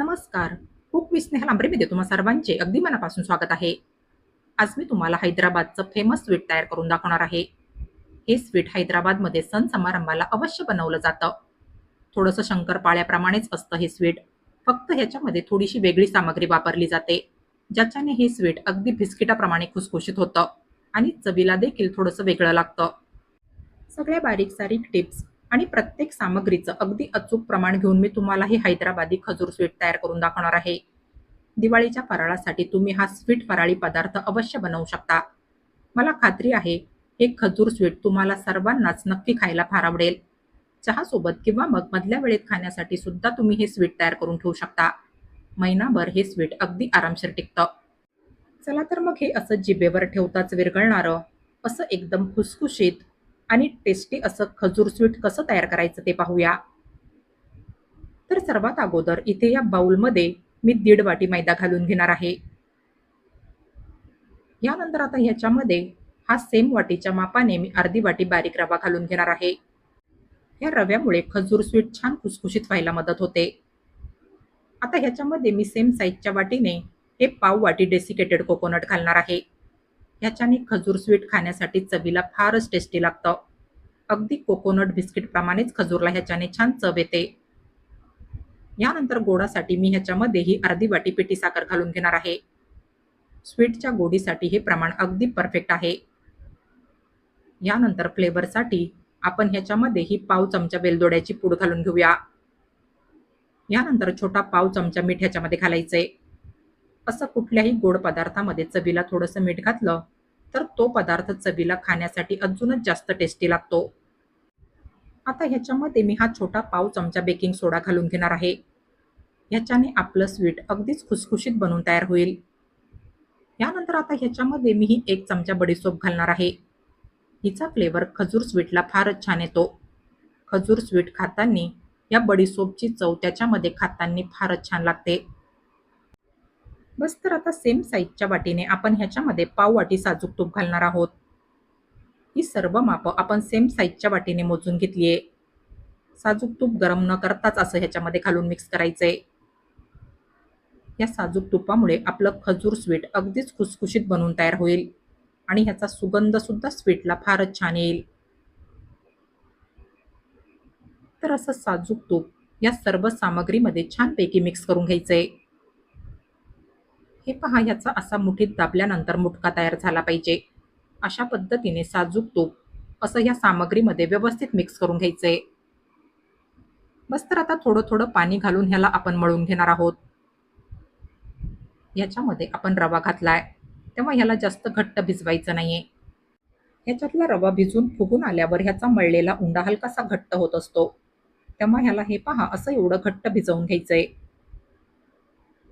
नमस्कार. Cook with Snehal आंबरेमध्ये तुम्हा सर्वांचे अगदी मनापासून स्वागत आहे. आज मी तुम्हाला हैदराबादचं फेमस स्वीट तयार करून दाखवणार आहे. हे स्वीट हैदराबादमध्ये सण समारंभाला अवश्य बनवलं जातं. थोडंसं शंकरपाळ्याप्रमाणेच असतं हे स्वीट फक्त ह्याच्यामध्ये थोडीशी वेगळी सामग्री वापरली जाते ज्याच्याने हे स्वीट अगदी बिस्किटाप्रमाणे खुसखुशीत होतं आणि चवीला देखील थोडंसं वेगळं लागतं. सगळ्या बारीक सारीक टिप्स आणि प्रत्येक सामग्रीचं अगदी अचूक प्रमाण घेऊन मी तुम्हाला हे हैदराबादी खजूर स्वीट तयार करून दाखवणार आहे. दिवाळीच्या फराळासाठी तुम्ही हा स्वीट फराळी पदार्थ अवश्य बनवू शकता. मला खात्री आहे हे खजूर स्वीट तुम्हाला सर्वांनाच नक्की खायला फार आवडेल. चहासोबत किंवा मग मधल्या वेळेत खाण्यासाठी सुद्धा तुम्ही हे स्वीट तयार करून ठेवू शकता. महिनाभर हे स्वीट अगदी आरामशीर टिकतं. चला तर मग हे असं जिभेवर ठेवताच विरघळणारं असं एकदम खुसखुशीत आणि टेस्टी असं खजूर स्वीट कसं तयार करायचं ते पाहूया. तर सर्वात अगोदर इथे या बाउलमध्ये मी दीड वाटी मैदा घालून घेणार आहे. यानंतर आता ह्याच्यामध्ये हा सेम वाटीच्या मापाने मी अर्धी वाटी बारीक रवा घालून घेणार आहे. या रव्यामुळे खजूर स्वीट छान खुसखुशीत व्हायला मदत होते. आता ह्याच्यामध्ये मी सेम साईजच्या वाटीने हे पाव वाटी डेसिकेटेड कोकोनट घालणार आहे. ह्याच्याने खजूर स्वीट खाण्यासाठी चवीला फारच टेस्टी लागतं. अगदी कोकोनट बिस्किटप्रमाणेच खजूरला ह्याच्याने छान चव येते. यानंतर गोडासाठी मी ह्याच्यामध्ये ही अर्धी वाटी पिठी साखर घालून घेणार आहे. स्वीटच्या गोडीसाठी हे प्रमाण अगदी परफेक्ट आहे. यानंतर फ्लेवरसाठी आपण ह्याच्यामध्ये ही पाव चमचा वेलदोड्याची पूड घालून घेऊया. यानंतर छोटा पाव चमचा मीठ ह्याच्यामध्ये घालायचे. असं कुठल्याही गोड पदार्थामध्ये चवीला थोडंसं मीठ घातलं तर तो पदार्थ चवीला खाण्यासाठी अजूनच जास्त टेस्टी लागतो. आता ह्याच्यामध्ये मी हा छोटा पाव चमचा बेकिंग सोडा घालून घेणार आहे. ह्याच्याने आपलं स्वीट अगदीच खुसखुशीत बनून तयार होईल. यानंतर आता ह्याच्यामध्ये मी ही एक चमचा बडीसोप घालणार आहे. हिचा फ्लेवर खजूर स्वीटला फारच छान येतो. खजूर स्वीट खाताना या बडीसोपची चव त्याच्यामध्ये खाताना फारच छान लागते. बस तर आता सेम साईजच्या वाटीने आपण ह्याच्यामध्ये पाव वाटी साजूक तूप घालणार आहोत. ही सर्व मापं आपण सेम साईजच्या वाटीने मोजून घेतली आहे साजूक तूप गरम न करताच असं ह्याच्यामध्ये घालून मिक्स करायचं आहे या साजूक तुपामुळे आपलं खजूर स्वीट अगदीच खुसखुशीत बनवून तयार होईल आणि ह्याचा सुगंधसुद्धा स्वीटला फारच छान येईल. तर असं साजूक तूप या सर्व सामग्रीमध्ये छानपैकी मिक्स करून घ्यायचं आहे हे पहा याचा असा मुठीत दाबल्यानंतर मुटका तयार झाला पाहिजे. अशा पद्धतीने साजूक तूप असं या सामग्रीमध्ये व्यवस्थित मिक्स करून घ्यायचंय. बस तर आता थोडं थोडं पाणी घालून ह्याला आपण मळून घेणार आहोत. याच्यामध्ये आपण रवा घातलाय. तेव्हा ह्याला जास्त घट्ट भिजवायचं नाहीये. ह्याच्यातला रवा भिजून फुगून आल्यावर ह्याचा मळलेला उंडा हलकासा घट्ट होत असतो. तेव्हा ह्याला हे पहा असं एवढं घट्ट भिजवून घ्यायचंय.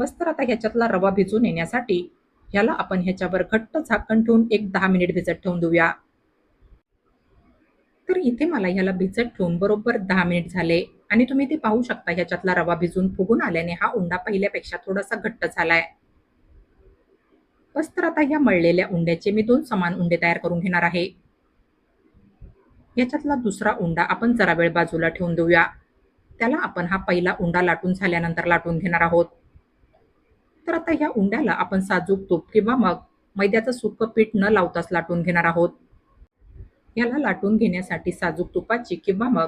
बस तर आता ह्याच्यातला रवा भिजून येण्यासाठी ह्याला आपण ह्याच्यावर घट्ट झाकण ठेवून एक दहा मिनिट भिजत ठेवून देऊया. तर इथे मला ह्याला भिजत ठेवून बरोबर दहा मिनिट झाले. आणि तुम्ही ते पाहू शकता ह्याच्यातला रवा भिजून फुगून आल्याने हा उंडा पहिल्यापेक्षा थोडासा घट्ट झालाय. बस तर आता ह्या मळलेल्या उंड्याचे मी दोन समान उंडे तयार करून घेणार आहे. याच्यातला दुसरा उंडा आपण जरा वेळ बाजूला ठेवून देऊया. त्याला आपण हा पहिला उंडा लाटून झाल्यानंतर लाटून घेणार आहोत. तर आता ह्या उंड्याला आपण साजूक तूप किंवा मग मैद्याचं सुकं पीठ न लावताच लाटून घेणार आहोत. याला लाटून घेण्यासाठी साजूक तुपाची किंवा मग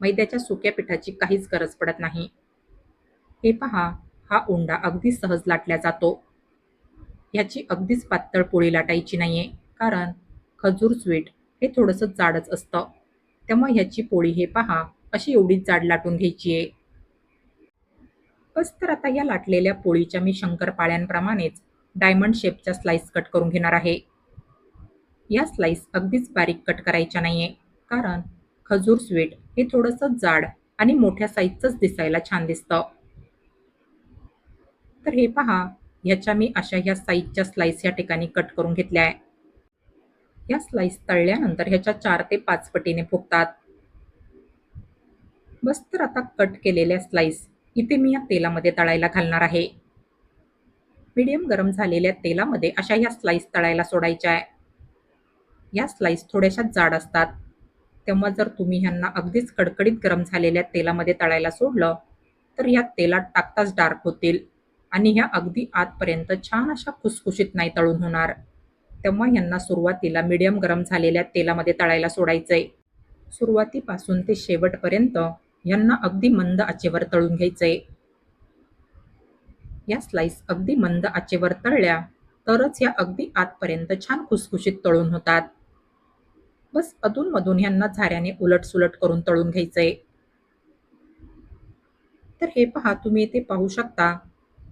मैद्याच्या सुक्या पिठाची काहीच गरज पडत नाही. हे पहा हा उंडा अगदी सहज लाटला जातो. ह्याची अगदीच पातळ पोळी लाटायची नाहीये कारण खजूर स्वीट हे थोडंसं जाडच असतं. त्यामुळे ह्याची पोळी हे पहा अशी एवढीच जाड लाटून घ्यायची आहे बस तर आता या लाटलेल्या पोळीच्या मी शंकरपाळ्यांप्रमाणेच डायमंड शेपच्या स्लाइस कट करून घेणार आहे. या स्लाइस अगदीच बारीक कट करायच्या नाहीये. कारण खजूर स्वीट हे थोडंसं जाड आणि मोठ्या साईजचंच दिसायला छान दिसतं. तर हे पहा ह्याच्या मी अशा ह्या साईजच्या स्लाइस या ठिकाणी कट करून घेतल्या आहे. या स्लाइस तळल्यानंतर ह्याच्या चार ते पाच पटीने फुगतात. बस तर आता कट केलेल्या स्लाइस इथे मी या तेलामध्ये तळायला घालणार आहे. मीडियम गरम झालेल्या तेलामध्ये अशा ह्या स्लाईस तळायला सोडायच्या आहे. या स्लाईस थोड्याशा जाड असतात. तेव्हा जर तुम्ही ह्यांना अगदीच कडकडीत गरम झालेल्या तेलामध्ये तळायला सोडलं तर ह्या तेलात टाकताच डार्क होतील आणि ह्या अगदी आतपर्यंत छान अशा खुसखुशीत नाही तळून होणार. तेव्हा यांना सुरुवातीला मीडियम गरम झालेल्या तेलामध्ये तळायला सोडायचंय. सुरुवातीपासून ते शेवटपर्यंत यांना अगदी मंद आचेवर तळून घ्यायचंय. या स्लाइस अगदी मंद आचेवर तळल्या तरच या अगदी आतपर्यंत छान खुसखुशीत तळून होतात. बस अधूनमधून यांना झाऱ्याने उलटसुलट करून तळून घ्यायचंय. तर हे पहा तुम्ही इथे पाहू शकता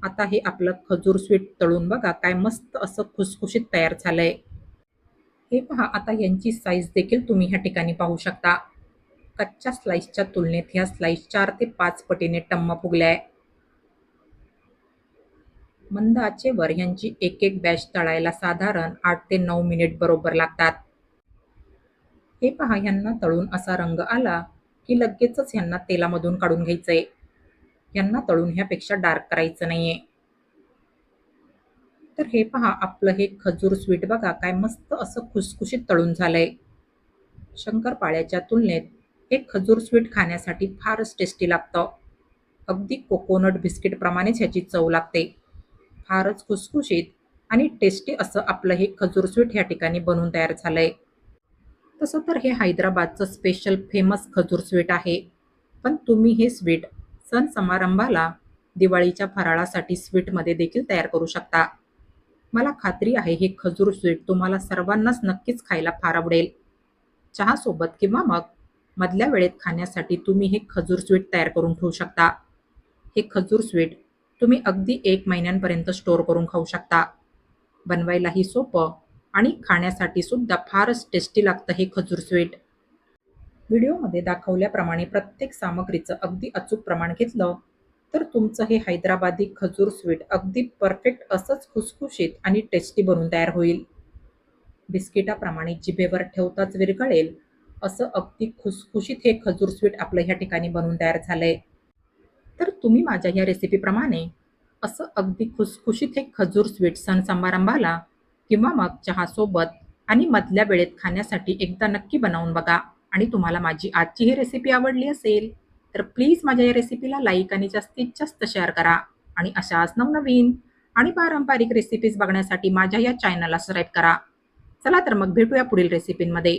आता हे आपलं खजूर स्वीट तळून बघा काय मस्त असं खुसखुशीत तयार झालंय. हे पहा आता यांची साईज देखील तुम्ही ह्या ठिकाणी पाहू शकता. कच्च्या स्लाइसच्या तुलनेत ह्या स्लाइस चार ते पाच पटीने टम्मा फुगलाय मंद आचेवर यांची एक एक बॅच तळायला साधारण आठ ते नऊ मिनिट बरोबर लागतात. हे पहा ह्यांना तळून असा रंग आला की लगेचच ह्यांना तेलामधून काढून घ्यायचंय. यांना तळून ह्यापेक्षा डार्क करायचं नाहीये. तर हे पहा आपलं हे खजूर स्वीट बघा काय मस्त असं खुसखुशीत तळून झालंय. शंकरपाळ्याच्या तुलनेत हे खजूर स्वीट खाण्यासाठी फारच टेस्टी लागतं. अगदी कोकोनट बिस्किटप्रमाणेच ह्याची चव लागते. फारच खुसखुशीत आणि टेस्टी असं आपलं हे खजूर स्वीट ह्या ठिकाणी बनवून तयार झालंय. तसं तर हे हैदराबादचं स्पेशल फेमस खजूर स्वीट आहे. पण तुम्ही हे स्वीट सण समारंभाला दिवाळीच्या फराळासाठी स्वीटमध्ये देखील तयार करू शकता. मला खात्री आहे हे खजूर स्वीट तुम्हाला सर्वांनाच नक्कीच खायला फार आवडेल. चहासोबत किंवा मग मधल्या वेळेत खाण्यासाठी तुम्ही हे खजूर स्वीट तयार करून ठेवू शकता. हे खजूर स्वीट तुम्ही अगदी एक महिन्यांपर्यंत स्टोअर करून खाऊ शकता. बनवायलाही सोपं आणि खाण्यासाठी सुद्धा फारच टेस्टी लागतं हे खजूर स्वीट. व्हिडिओमध्ये दाखवल्याप्रमाणे प्रत्येक सामग्रीचं अगदी अचूक प्रमाण घेतलं तर तुमचं हे हैदराबादी खजूर स्वीट अगदी परफेक्ट असंच खुसखुशीत आणि टेस्टी बनून तयार होईल. बिस्किटाप्रमाणे जिभेवर ठेवताच विरघळेल असं अगदी खुसखुशीत हे खजूर स्वीट आपलं ह्या ठिकाणी बनवून तयार झालंय. तर तुम्ही माझ्या ह्या रेसिपीप्रमाणे असं अगदी खुसखुशीत हे खजूर स्वीट सण समारंभाला किंवा मग चहासोबत आणि मधल्या वेळेत खाण्यासाठी एकदा नक्की बनवून बघा आणि तुम्हाला माझी आजची ही रेसिपी आवडली असेल तर प्लीज माझ्या या रेसिपीला लाईक आणि जास्तीत जास्त शेअर करा. आणि अशाच नवनवीन आणि पारंपरिक रेसिपीज बघण्यासाठी माझ्या या चॅनलला सबस्क्राईब करा. चला तर मग भेटूया पुढील रेसिपींमध्ये